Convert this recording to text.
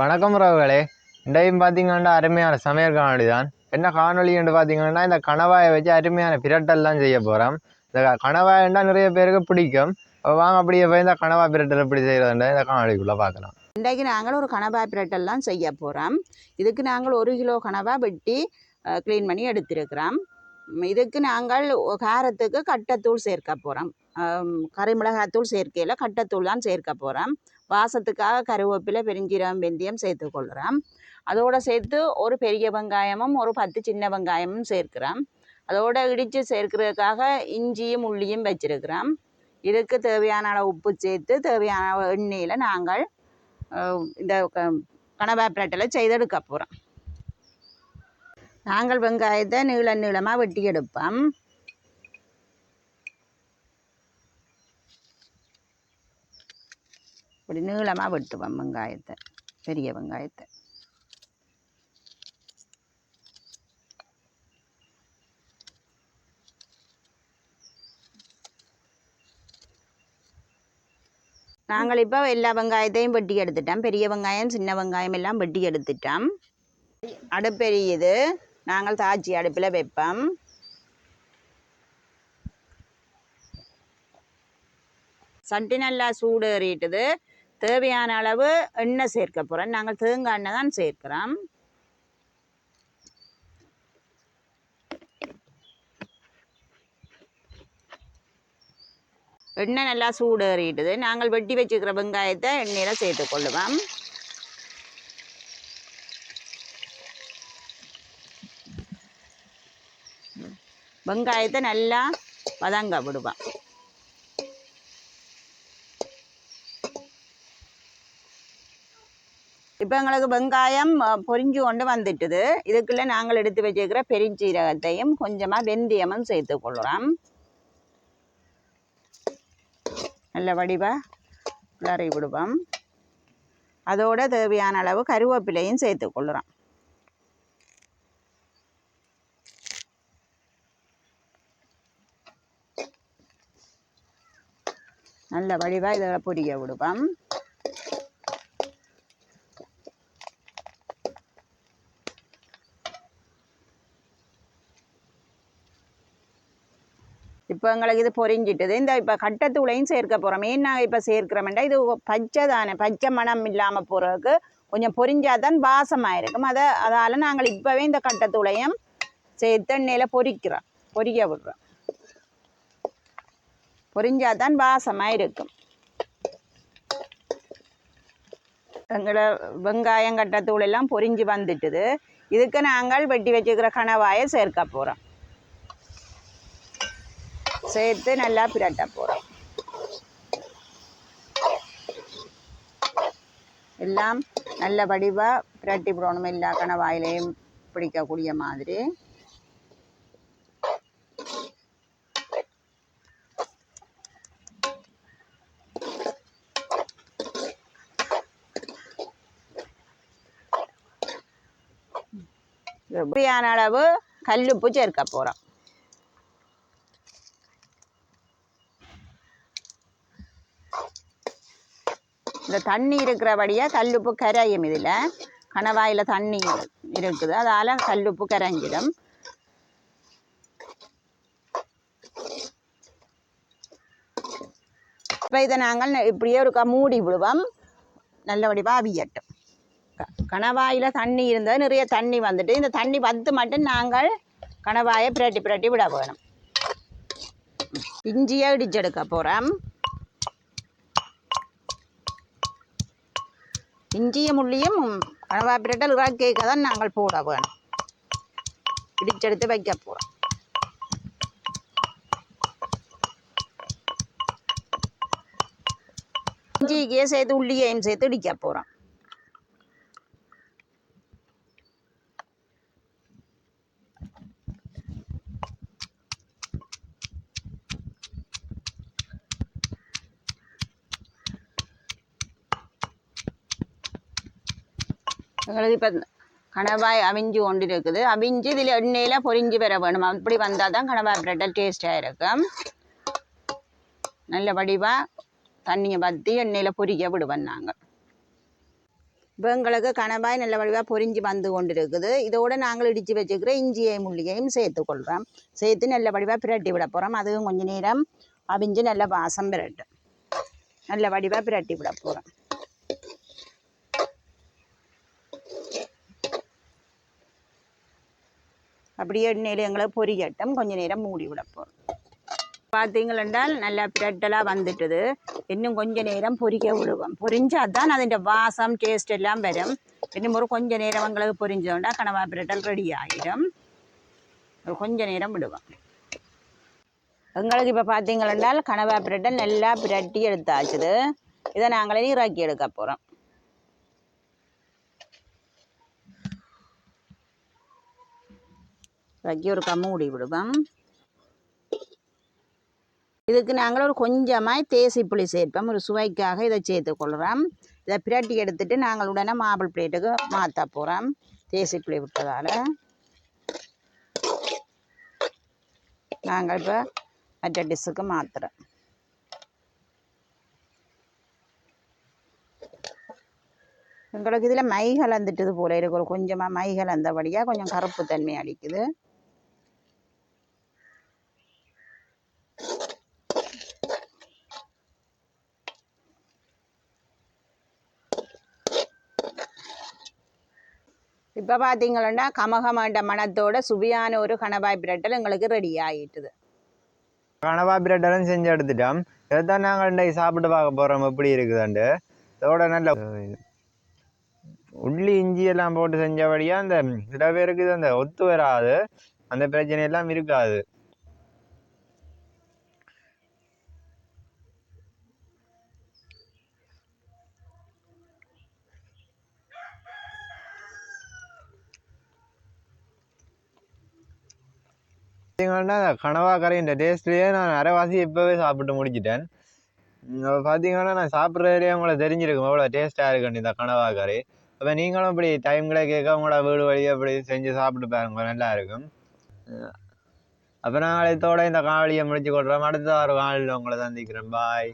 வணக்கம் உறவுகளே. இன்றையும் பார்த்தீங்கன்னா அருமையான சமையல் காணொளி தான் என்ன காணொளி என்று பார்த்தீங்கன்னா இந்த கணவாயை வச்சு அருமையான பிரட்டல்லாம் செய்ய போகிறோம் இந்த கணவாயண்டா நிறைய பேருக்கு பிடிக்கும். வாங்க அப்படியே போய் இந்த கணவா பிரட்டல் எப்படி செய்கிறதுன்ற இந்த காணொலிக்குள்ளே பார்க்கலாம். இன்றைக்கு நாங்கள் ஒரு கனவா பிரட்டெல்லாம் செய்ய போகிறோம் இதுக்கு நாங்கள் ஒரு கிலோ கனவா வெட்டி க்ளீன் பண்ணி எடுத்திருக்கிறோம். இதுக்கு நாங்கள் காரத்துக்கு கட்டத்தூள் சேர்க்க போகிறோம் கறிமிளகாத்தூள் சேர்க்கையில் கட்டத்தூள் தான் சேர்க்க போகிறோம் வாசத்துக்காக கருவேப்பிலை பெருஞ்சீரகம் வெந்தயம் சேர்த்துக்கொள்கிறேன் அதோடு சேர்த்து ஒரு பெரிய வெங்காயமும் ஒரு பத்து சின்ன வெங்காயமும் சேர்க்கிறோம் அதோடு இடித்து சேர்க்கிறதுக்காக இஞ்சியும் உள்ளியும் வச்சுருக்கிறேன். இதுக்கு தேவையான அளவு உப்பு சேர்த்து தேவையான எண்ணெயில் நாங்கள் இந்த க- கனவா பிரட்டலை செய்தெடுக்க போகிறோம் நாங்கள் வெங்காயத்தை நீள நீளமாக வெட்டி எடுப்போம் இப்படி நீளமாக வெட்டுவோம் வெங்காயத்தை பெரிய வெங்காயத்தை. நாங்கள் இப்போ எல்லா வெங்காயத்தையும் வெட்டி எடுத்துட்டோம். பெரிய வெங்காயம் சின்ன வெங்காயம் எல்லாம் வெட்டி எடுத்துட்டோம். அடுப்பெரியது நாங்கள் தாச்சி அடுப்பில் வைப்போம். சட்டி நல்லா சூடு ஏறிட்டுது தேவையான அளவு எண்ணெய் சேர்க்க போகிறோம் நாங்கள் தேங்காய் எண்ணெய் தான் சேர்க்கிறோம். எண்ணெய் நல்லா சூடேறிட்டுது. நாங்கள் வெட்டி வச்சுக்கிற வெங்காயத்தை எண்ணெயில் சேர்த்துக்கொள்ளுவோம் வெங்காயத்தை நல்லா வதங்க விடுவோம். இப்போ எங்களுக்கு வெங்காயம் பொரிஞ்சு கொண்டு வந்துட்டுது. இதுக்குள்ளே நாங்கள் எடுத்து வச்சுருக்கிற பெருஞ்சீரகத்தையும் கொஞ்சமாக வெந்தயமும் சேர்த்துக்கொள்கிறோம் நல்ல வடிவாக கிளறி விடுவோம். அதோட தேவையான அளவு கருவேப்பிலையும் சேர்த்துக்கொள்கிறோம் நல்ல வடிவாக இதில் பொரிய விடுவோம். இப்போ எங்களுக்கு இது பொரிஞ்சிட்டது. இந்த இப்போ கட்டத்தூளையும் சேர்க்க போகிறோம் ஏன் நாங்கள் இப்போ சேர்க்கிறோம்டா இது பச்சை தானே பச்சை மணம் இல்லாமல் போகிறதுக்கு கொஞ்சம் பொரிஞ்சாதான் வாசமாக இருக்கும் அதை அதால் நாங்கள் இப்போவே இந்த கட்டத்தூளையும் சேர்த்து எண்ணெயில் பொரிக்கிறோம். பொரிக்க விடுறோம். பொரிஞ்சாதான் வாசமாக இருக்கும் எங்களோட வெங்காயம் கட்டத்தூள் எல்லாம் பொரிஞ்சு வந்துட்டுது. இதுக்கு நாங்கள் வெட்டி வச்சுக்கிற கணவாயை சேர்க்க போகிறோம் சேர்த்து நல்லா பிரட்ட போகிறோம் எல்லாம் நல்ல வடிவாக பிரட்டி போடணும் எல்லா கணவாயிலையும் பிடிக்கக்கூடிய மாதிரி தேவையான அளவு கல்லுப்பு சேர்க்க போகிறோம் இந்த தண்ணி இருக்கிறபடியாக கல்லுப்பு கரையும் இதில். கணவாயில் தண்ணி இருக்குது. அதால் கல்லுப்பு கரைஞ்சிடும். இப்போ இதை நாங்கள் இப்படியே ஒரு க- மூடி விடுவோம். நல்லபடியாக அவியட்டும் க- கணவாயில் தண்ணி இருந்தால் நிறைய தண்ணி வந்துட்டு இந்த தண்ணி வந்து மட்டும் நாங்கள் கணவாயை பிரட்டி பிரட்டி விட வேணும். இஞ்சியை இடிச்செடுக்க போகிறோம் இஞ்சியும் முள்ளியும் அளவா பிரட்டல் இறக்கிக்க தான் நாங்கள் போட வேணும். இடிச்செடுத்து வைக்க போகிறோம் இஞ்சிக்கே சேர்த்து உள்ளியையும் சேர்த்து இடிக்க போகிறோம் எங்களுக்கு இப்போ கணவாய் அவிஞ்சு கொண்டு இருக்குது அவிஞ்சு இதில் எண்ணெயில் பொரிஞ்சு பெற வேணும். அப்படி வந்தால் தான் கணவாய் பிரெட்டை டேஸ்ட்டாக இருக்கும். நல்ல வடிவாக தண்ணியை வற்றி எண்ணெயில் பொரிக்க விடுவோம் நாங்கள் இப்போ எங்களுக்கு கணவாய் நல்ல வடிவாக பொரிஞ்சு வந்து கொண்டு இருக்குது இதோடு நாங்கள் இடித்து வச்சுக்கிற இஞ்சியையும் முள்ளியையும் சேர்த்துக்கொள்கிறோம் சேர்த்து நல்ல வடிவாக பிரட்டி விட போகிறோம் அதுவும் கொஞ்சம் நேரம் அவிஞ்சு நல்ல வாசம் பிரட்டும் நல்ல வடிவாக பிரட்டி விட போகிறோம் அப்படியே எண்ணெயில் எங்களை பொரியட்டும் கொஞ்சம் நேரம் மூடி விடப்போம் பார்த்தீங்களென்றால் நல்லா பிரெட்டெல்லாம் வந்துட்டுது. இன்னும் கொஞ்சம் நேரம் பொரிக்க விடுவோம். பொரிஞ்சால் தான் அதிൻ്റെ வாசம் டேஸ்ட் எல்லாம் வரும். இன்னும் ஒரு கொஞ்சம் நேரம் எங்களுக்கு பொரிஞ்சோண்டா கனவா பிரெட்டல் ரெடி ஆகிடும் ஒரு கொஞ்சம் நேரம் விடுவோம். எங்களுக்கு இப்போ பார்த்தீங்களென்றால் கனவா பிரட்டல் நல்லா பிரட்டி எடுத்தாச்சுது. இதை நாங்களே இறக்கி எடுக்க போகிறோம் இறக்கி ஒரு கம்மு மூடி விடுவோம். இதுக்கு நாங்கள் ஒரு கொஞ்சமாக தேசி புளி சேர்ப்போம். ஒரு சுவைக்காக இதை சேர்த்துக்கொள்கிறோம் இதை பிரட்டி எடுத்துட்டு நாங்கள் உடனே மாப்பிள் பிளேட்டுக்கு மாற்ற போகிறோம் தேசி புளி விட்டதால். நாங்கள் இப்போ மற்ற டிஷ்ஷுக்கு மாற்றுறோம் எங்களுக்கு இதில் மை கலந்துட்டது போல இருக்கிற ஒரு கொஞ்சமாக மை கலந்தபடியாக கொஞ்சம் கருப்பு தன்மை அடிக்குது இப்போ பார்த்தீங்கன்னா கமகமாண்ட மனத்தோட சுவையான ஒரு கணவாய் பிரட்டல் எங்களுக்கு ரெடி ஆகிட்டுது கணவாய் பிரட்டலும் செஞ்சு எடுத்துட்டோம். இதைத்தான் நாங்கள் இன்றைக்கு சாப்பிட்டு பார்க்க போகிறோம் எப்படி இருக்குதாண்டு இதோட நல்ல உள்ளி இஞ்சி எல்லாம் போட்டு செஞ்சபடியாக அந்த சில பேருக்கு இது அந்த ஒத்து வராது. அந்த பிரச்சனையெல்லாம் இருக்காது. பார்த்தீங்கன்னா அந்த கனவா கரை இந்த டேஸ்ட்லேயே நான் அரைவாசி இப்போவே சாப்பிட்டு முடிச்சிட்டேன். இப்போ பார்த்தீங்கன்னா நான் சாப்பிட்றதுலேயே உங்களுக்கு தெரிஞ்சிருக்கும். எவ்வளோ டேஸ்ட்டாக இருக்குன்னு இந்த கனவா கறி அப்போ நீங்களும் இப்படி டைம்களை கேட்க உங்களோட வீடு வழியாக இப்படி செஞ்சு சாப்பிட்டு பாருங்க. நல்லா இருக்கும். அப்போ நான் இதோட இந்த காவலியை முடிச்சு கொள்கிறோம் அடுத்த ஒரு காலையில் உங்களை சந்திக்கிறேன். பாய்